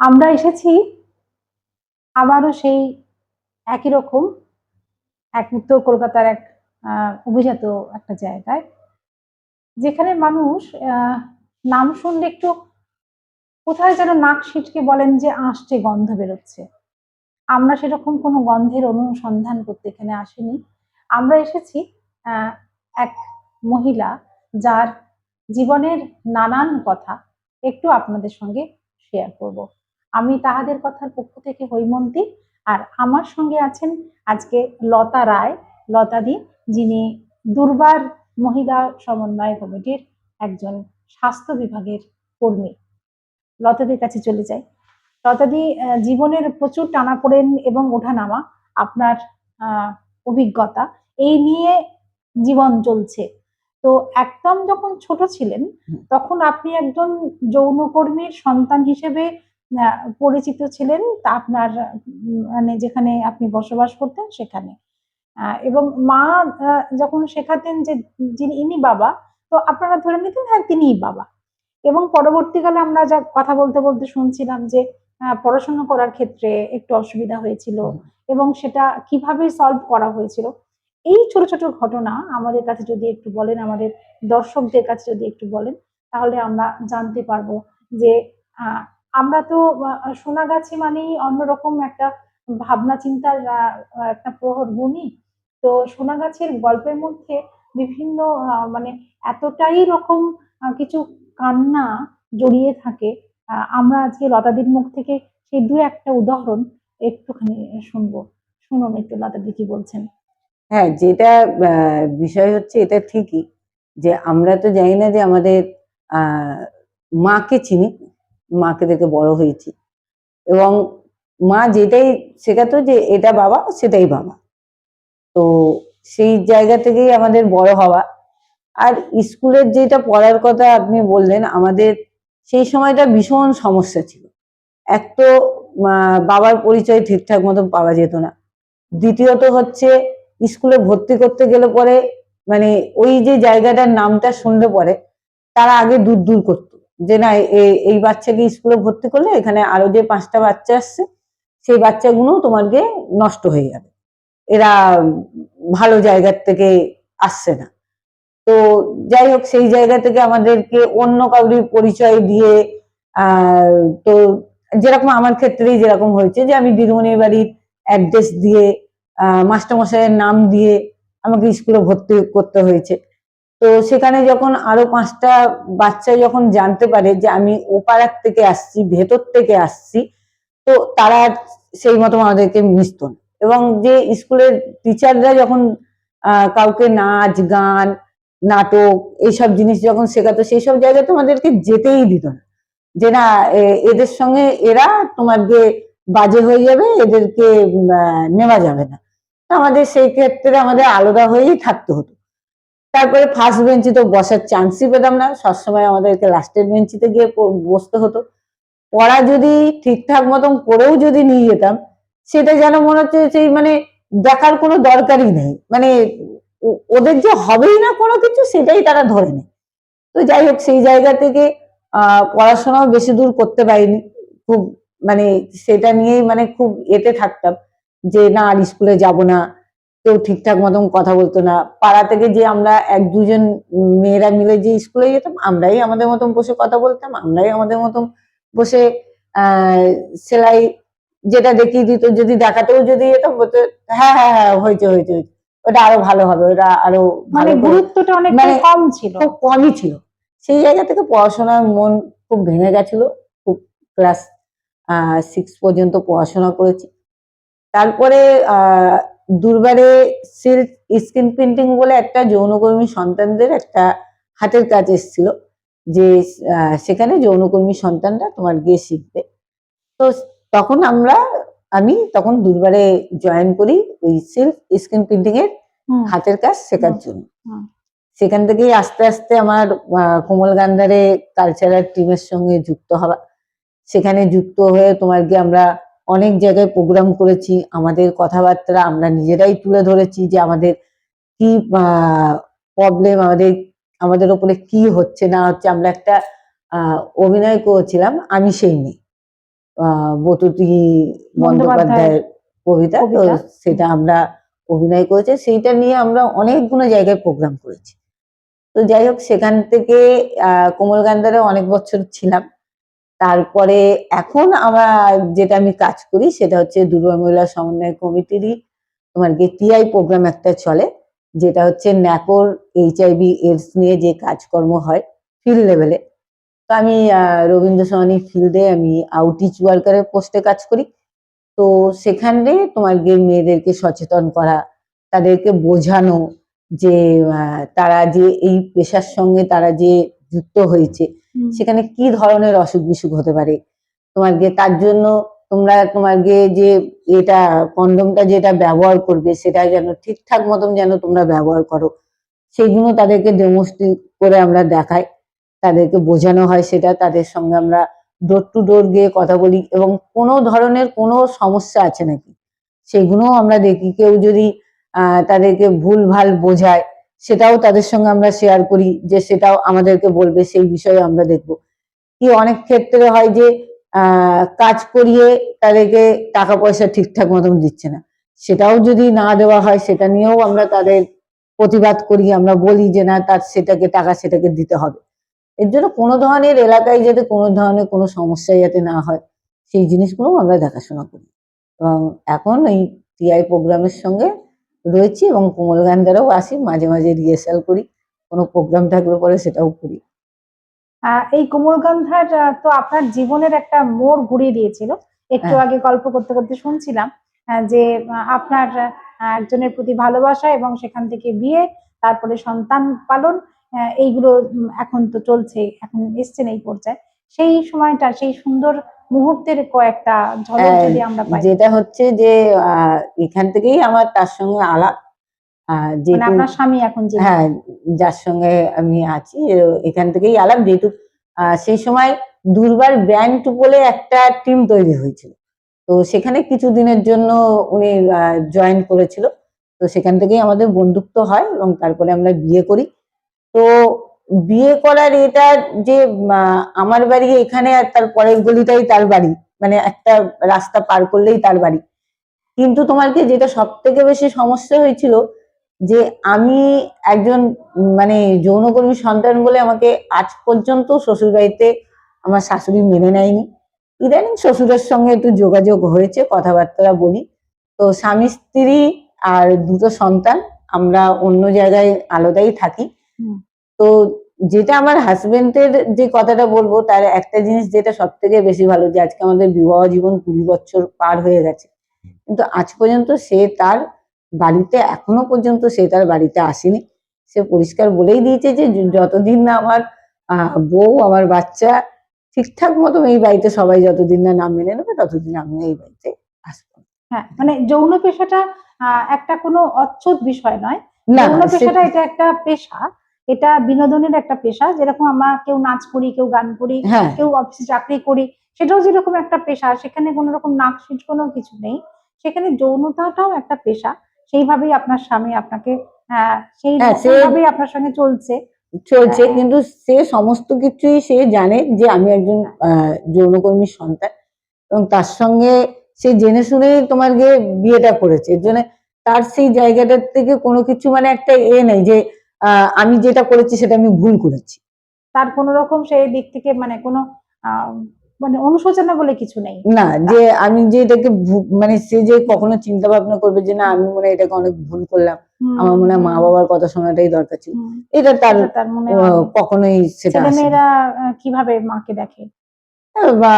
আমরা এসেছি আবারও সেই একই রকম এক উত্তর কলকাতার এক অভিজাত একটা জায়গায়, যেখানে মানুষ নাম শুনলে একটু কোথায় যেন নাক সিটকে বলেন যে আঁশটে গন্ধ বেরোচ্ছে। আমরা সেরকম কোনো গন্ধের অনুসন্ধান করতে এখানে আসিনি। আমরা এসেছি এক মহিলা যার জীবনের নানান কথা একটু আপনাদের সঙ্গে শেয়ার করব। আমি তাহাদের কথার পক্ষ থেকে হৈমন্তী আর আমার সঙ্গে আছেন আজকে লতা রায় লতাদি যিনি দুর্বার মহিলা সমন্বয় কমিটির একজন স্বাস্থ্য বিভাগের কর্মী। লতাদির কাছে চলে যাই। লতাদি জীবনের প্রচুর টানাপোড়েন এবং ওঠানামা আপনার অভিজ্ঞতা এই নিয়ে জীবন চলছে। তো একদম যখন ছোট ছিলেন তখন আপনি একজন যৌনকর্মীর সন্তান হিসেবে পরিচিত ছিলেন তা আপনার মানে যেখানে আপনি বসবাস করতেন সেখানে। এবং মা যখন শেখাতেন যে যিনি ইনি বাবা তো আপনারা ধরে নিতেন হ্যাঁ তিনিই বাবা। এবং পরবর্তীকালে আমরা যা কথা বলতে বলতে শুনছিলাম যে পড়াশোনা করার ক্ষেত্রে একটু অসুবিধা হয়েছিল এবং সেটা কীভাবে সলভ করা হয়েছিল। এই ছোট ছোট ঘটনা আমাদের কাছে যদি একটু বলেন আমাদের দর্শকদের কাছে যদি একটু বলেন তাহলে আমরা জানতে পারব যে আহ, আমরা তো সোনাগাছি মানেই অন্যরকম একটা ভাবনা চিন্তার একটা প্রহর ভূমি তো সোনাগাছির গল্পের মধ্যে বিভিন্ন মানে এতটাই রকম কিছু কান্না জড়িয়ে থাকে। আমরা আজকে লতাদির মুখ থেকে সেই দু একটা উদাহরণ একটুখানি শুনব। শুনুন একটু, লতাদি কি বলছেন? হ্যাঁ যেটা বিষয় হচ্ছে এটা ঠিকই যে আমরা তো জানি না যে আমাদের মাকে চিনি। মাকে দেখে বড় হয়েছি। এবং মা যেটাই শেখাতো যে এটা বাবা, সেটাই বাবা। তো সেই জায়গা থেকেই আমাদের বড় হওয়া। আর স্কুলের যেটা পড়ার কথা আপনি বললেন, আমাদের সেই সময়টা ভীষণ সমস্যা ছিল। এক তো বাবার পরিচয় ঠিকঠাক মতো পাওয়া যেত না। দ্বিতীয়ত হচ্ছে, স্কুলে ভর্তি করতে গেলে পরে মানে ওই যে জায়গাটার নামটা শুনলে পরে, তারা আগে দূর দূর করতো। যে না এই বাচ্চাকে স্কুলে ভর্তি করলে এখানে আরও যে পাঁচটা বাচ্চা আসছে, সেই বাচ্চাগুলো তোমাকে নষ্ট হয়ে যাবে। এরা ভালো জায়গার থেকে আসছে না। তো যাই হোক, সেই জায়গা থেকে আমাদেরকে অন্য কাউরি পরিচয় দিয়ে তো যেরকম আমার ক্ষেত্রেই যেরকম হয়েছে যে আমি দিদিমণির বাড়ির অ্যাড্রেস দিয়ে মাস্টারমশাইয়ের নাম দিয়ে আমাকে স্কুলে ভর্তি করতে হয়েছে। তো সেখানে যখন আরও পাঁচটা বাচ্চা যখন জানতে পারে যে আমি ওপাড়ার থেকে আসছি, ভেতর থেকে আসছি, তো তারা সেই মতো আমাদেরকে মিশত না এবং যে স্কুলের টিচাররা যখন কাউকে নাচ, গান, নাটক এইসব জিনিস যখন শেখাতো, সেই সব জায়গায় তো আমাদেরকে যেতেই দিত না। যে না এদের সঙ্গে এরা তোমার যে বাজে হয়ে যাবে, এদেরকে নেওয়া যাবে না। আমাদের সেই ক্ষেত্রে আমাদের আলাদা হয়েই থাকতে হতো। তারপরে ফার্স্ট বেঞ্চে তো বসার চান্সই পেতাম না। সবসময় আমাদেরকে লাস্টের বেঞ্চিতে গিয়ে বসতে হতো। পড়া যদি ঠিকঠাক মতন করেও যদি নিয়ে যেতাম, সেটা যেন মনে হচ্ছে সেই মানে দেখার কোনো দরকারই নেই। মানে ওদের যে হবেই না কোনো কিছু, সেটাই তারা ধরে নেয়। তো যাই হোক, সেই জায়গা থেকে পড়াশোনাও বেশি দূর করতে পারিনি। খুব মানে সেটা নিয়েই মানে খুব এতে থাকতাম যে, না, আর স্কুলে যাব না। কেউ ঠিকঠাক মতন কথা বলতো না। পাড়া থেকে যে আমরা এক দুজন মেয়েরা মিলে যে স্কুলে যেতাম আমরাই আমাদের মতন বসে কথা বলতাম আমরাই আমাদের মতন বসে আহ সেলাই যেটা দেখিয়ে দিত যদি দেখাতেও যদি যেতাম বলতো হ্যাঁ হ্যাঁ হ্যাঁ হয়েছে হয়েছে হয়েছে। ওটা আরও ভালো হবে ওটা আরও মানে গুরুত্বটা অনেক মানে- কম ছিল। খুব কমই ছিল। সেই জায়গা থেকে পড়াশোনার মন খুব ভেঙে গেছিল। খুব ক্লাস সিক্স পর্যন্ত পড়াশোনা করেছি। তারপরে আহ, দুর্বারে সিল্ক স্ক্রিন প্রিন্টিং বলে একটা যৌনকর্মী সন্তানদের একটা হাতের কাজ এসেছিল যে সেখানে যৌনকর্মী সন্তানরা তোমার গিয়ে শিখবে। তো তখন আমরা আমি তখন দুর্বারে জয়েন করি ওই সিল্ক স্ক্রিন প্রিন্টিং এর হাতের কাজ শেখার জন্য। সেখান থেকেই আস্তে আস্তে আমার কোমল গান্ধারে কালচারাল টিমের সঙ্গে যুক্ত হওয়া। সেখানে যুক্ত হয়ে তোমার গিয়ে আমরা অনেক জায়গায় প্রোগ্রাম করেছি। আমাদের কথাবার্তা আমরা নিজেরাই তুলে ধরেছি যে আমাদের কি প্রবলেম আমাদের আমাদের ওপরে কি হচ্ছে না হচ্ছে। আমরা একটা অভিনয় করেছিলাম আমি সেই মেয়ে। আহ, বতুতি বন্দ্যোপাধ্যায়ের কবিতা তো সেটা আমরা অভিনয় করেছি। সেইটা নিয়ে আমরা অনেকগুলো জায়গায় প্রোগ্রাম করেছি। তো যাই হোক সেখান থেকে আহ কোমল গান্ধারে অনেক বছর ছিলাম। তারপরে এখন আমরা যেটা আমি কাজ করি সেটা হচ্ছে দুর্গা মহিলা সমন্বয় কমিটিরই তোমার গিয়ে টিআই প্রোগ্রাম একটা চলে, যেটা হচ্ছে ন্যাকোর এইচআইভি এইডস নিয়ে যে কাজকর্ম হয় ফিল্ড লেভেলে তো আমি রবীন্দ্র সরণি ফিল্ডে আমি আউটিচ ওয়ার্কারের পোস্টে কাজ করি তো সেখানে তোমার গিয়ে মেয়েদেরকে সচেতন করা, তাদেরকে বোঝানো যে তারা যে এই পেশার সঙ্গে তারা যে যুক্ত হয়েছে। সেখানে কি ধরনের অসুখ বিসুখ হতে পারে? তোমার গিয়ে তার জন্য তোমরা তোমার গিয়ে যে এটা কন্ডমটা যেটা ব্যবহার করবে, সেটা যেন ঠিকঠাক মতন যেন তোমরা ব্যবহার করো, সেগুলো তাদেরকে ডেমোস্ট্রেট করে আমরা দেখাই। তাদেরকে বোঝানো হয় সেটা, তাদের সঙ্গে আমরা ডোর টু ডোর গিয়ে কথা বলি এবং কোনো ধরনের কোনো সমস্যা আছে নাকি? সেগুলোও আমরা দেখি। কেউ যদি তাদেরকে ভুল ভালো বোঝায় সেটাও তাদের সঙ্গে আমরা শেয়ার করি যে সেটাও আমাদেরকে বলবে, সেই বিষয়ে আমরা দেখব। কি অনেক ক্ষেত্রে হয় যে কাজ করিয়ে তাদেরকে টাকা পয়সা ঠিকঠাক মতন দিচ্ছে না। সেটাও যদি না দেওয়া হয়, সেটা নিয়েও আমরা তাদের প্রতিবাদ করি, আমরা বলি যে না, তার সেটাকে, টাকা সেটাকে দিতে হবে। এর জন্য কোনো ধরনের এলাকায় যাতে কোনো ধরনের কোনো সমস্যা যাতে না হয়, সেই জিনিসগুলো আমরা দেখাশোনা করি। এবং এখন এই টিআই প্রোগ্রামের সঙ্গে রয়েছি এবং কোমল গান দ্বারাও আসি মাঝে মাঝে রিহার্সাল করি কোনো প্রোগ্রাম থাকলে পরে সেটাও করি। এই কোমলগন্ধার আহ, তো আপনার জীবনের একটা মোড় ঘুরিয়ে দিয়েছিল। একটু হ্যাঁ। আগে গল্প করতে করতে শুনছিলাম যে আপনার একজনের প্রতি ভালোবাসা এবং সেখান থেকে বিয়ে তারপরে সন্তান পালন এইগুলো এখন তো চলছে এখন এসছেন এই পর্যায়ে। সেই সময়টা সেই সুন্দর মুহূর্তের কয়েকটা ঝলক হ্যাঁ, যদি আমরা পাই। যেটা হচ্ছে যে আহ, এখান থেকেই আমার তার সঙ্গে আলাপ। আহ, মানে আপনার স্বামী এখন যে হ্যাঁ যার সঙ্গে আমি আছি এখান থেকেই আলাপ। যেহেতু সেই সময় দুর্বার ব্যান্ড বলে একটা টিম তৈরি হয়েছিল। তো সেখানে কিছু দিনের জন্য উনি জয়েন করেছিল। তো সেখান থেকেই আমাদের বন্ধুত্ব হয় এবং তারপরে আমরা বিয়ে করি। তো বিয়ে করার এটা যে আমার বাড়ি এখানে আর তার পরের গলিটাই তার বাড়ি। মানে একটা রাস্তা পার করলেই তার বাড়ি। কিন্তু তোমার কি যেটা সব থেকে বেশি সমস্যা হয়েছিল যে আমি একজন মানে যৌনকর্মী সন্তান বলে আমাকে আজ পর্যন্ত শ্বশুর বাড়িতে আমার শাশুড়ি মেনে নেয়নি। ইদানিং শ্বশুরের সঙ্গে একটু যোগাযোগ হয়েছে কথাবার্তা বলি। তো স্বামী স্ত্রী আর দুটো সন্তান আমরা অন্য জায়গায় আলাদাই থাকি। তো যেটা আমার হাজবেন্ডের যে কথাটা বলব তার একটা জিনিস যেটা সব থেকে বেশি ভালো যে আজকে আমাদের বিবাহ জীবন কুড়ি বছর পার হয়ে গেছে। কিন্তু আজ পর্যন্ত সে তার বাড়িতে এখনও পর্যন্ত সে তার বাড়িতে আসেনি। সে পরিষ্কার বলেই দিয়েছে যে যতদিন না আমার আহ, বউ আমার বাচ্চা ঠিকঠাক মতো এই বাড়িতে সবাই যতদিন না নাম মেনে নেবে ততদিন আমি এই বাড়িতে আসব। হ্যাঁ মানে যৌন পেশাটা একটা কোনো অচ্ছুত বিষয় নয়। না যৌন পেশাটা এটা একটা পেশা। এটা বিনোদনের একটা পেশা যেরকম আমরা কেউ নাচ করি কেউ গান করি হ্যাঁ। কেউ অফিসে চাকরি করি সেটাও যেরকম একটা পেশা সেখানে কোনো রকম নাকশিট কোনো কিছু নেই। সেখানে যৌনতাটাও একটা পেশা সেইভাবেই আপনার স্বামী আপনাকে আহ, সেই হ্যাঁ, আপনার সঙ্গে চলছে। চলছে হ্যাঁ। কিন্তু সে সমস্ত কিছুই সে জানে যে আমি একজন আহ, যৌনকর্মীর সন্তান। এবং তার সঙ্গে সে জেনে শুনেই তোমার গিয়ে বিয়েটা করেছে। এর জন্য তার সেই জায়গাটার থেকে কোনো কিছু মানে একটা এ নেই যে আমি যেটা করেছি সেটা আমি ভুল করেছি। তার কোনো রকম সেই দিক থেকে মানে কোনো মানে অনুশোচনা বলে কিছু নেই? না যে আমি যে এটাকে মানে সে যে কখনো চিন্তা ভাবনা করবে যে না আমি মনে হয় এটাকে অনেক ভুল করলাম আমার মনে হয় মা বাবার কথা শোনাটাই দরকার ছিল। এটা তার মনে কখনোই সেটা মেয়েরা কীভাবে মাকে দেখে? বা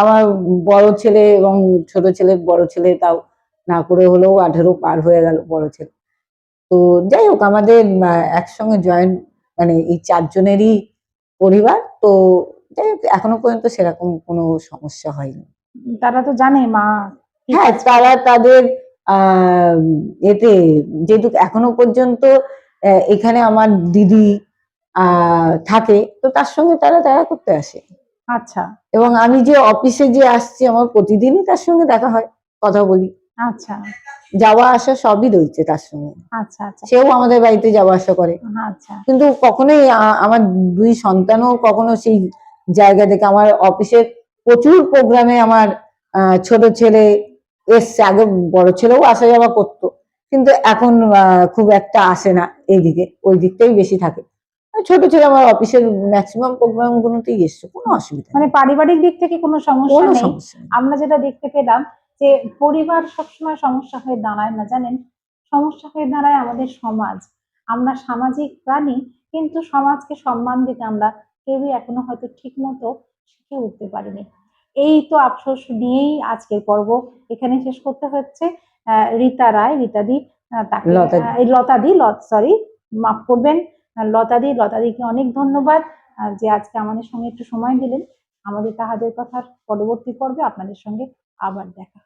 আমার বড় ছেলে এবং ছোট ছেলে বড় ছেলে তাও না করে হলেও আঠেরো পার হয়ে গেল বড় ছেলে। তো যাই হোক আমাদের একসঙ্গে জয়েন্ট মানে এই চারজনেরই পরিবার তো যাই হোক এখনও পর্যন্ত সেরকম কোনো সমস্যা হয়নি। তারা তো জানে মা হ্যাঁ তারা তাদের আহ এতে যেহেতু এখনও পর্যন্ত এখানে আমার দিদি আহ থাকে তো তার সঙ্গে তারা দেখা করতে আসে। আচ্ছা। এবং আমি যে অফিসে যে আসছি আমার প্রতিদিনই তার সঙ্গে দেখা হয় কথা বলি। আচ্ছা। যাওয়া আসা সবই রয়েছে তার সঙ্গে আচ্ছা আচ্ছা। সেও আমাদের বাড়িতে যাওয়া আসা করে। আচ্ছা। কিন্তু কখনোই আমার দুই সন্তানও কখনো সেই জায়গা থেকে আমার অফিসের প্রচুর প্রোগ্রামে আমার ছোট ছেলে এসছে আগে বড় ছেলেও আসা যাওয়া করতো। কিন্তু এখন খুব একটা আসে না এইদিকে ওই দিকটাই বেশি থাকে। ছোট ছেলে আমার অফিসের ম্যাক্সিমাম প্রোগ্রাম গুলোতেই এসছে কোনো অসুবিধা মানে পারিবারিক দিক থেকে কোনো সমস্যা নেই। আমরা যেটা দেখতে পেলাম যে পরিবার সবসময় সমস্যা হয়ে দাঁড়ায় না জানেন? সমস্যা হয়ে দাঁড়ায় আমাদের সমাজ। আমরা সামাজিক প্রাণী কিন্তু সমাজকে সম্মান দিতে আমরা কেউই এখনও হয়তো ঠিক মতো শিখে উঠতে পারিনি। এই তো আফসোস নিয়েই আজকের পর্ব এখানে শেষ করতে হচ্ছে। রীতা রায় রীতাদি তাকে লতাদি। লত সরি মাফ করবেন। লতাদি লতাদিকে অনেক ধন্যবাদ যে আজকে আমাদের সঙ্গে একটু সময় দিলেন। আমাদের তাহাদের কথার পরবর্তী পর্বে আপনাদের সঙ্গে আবার দেখা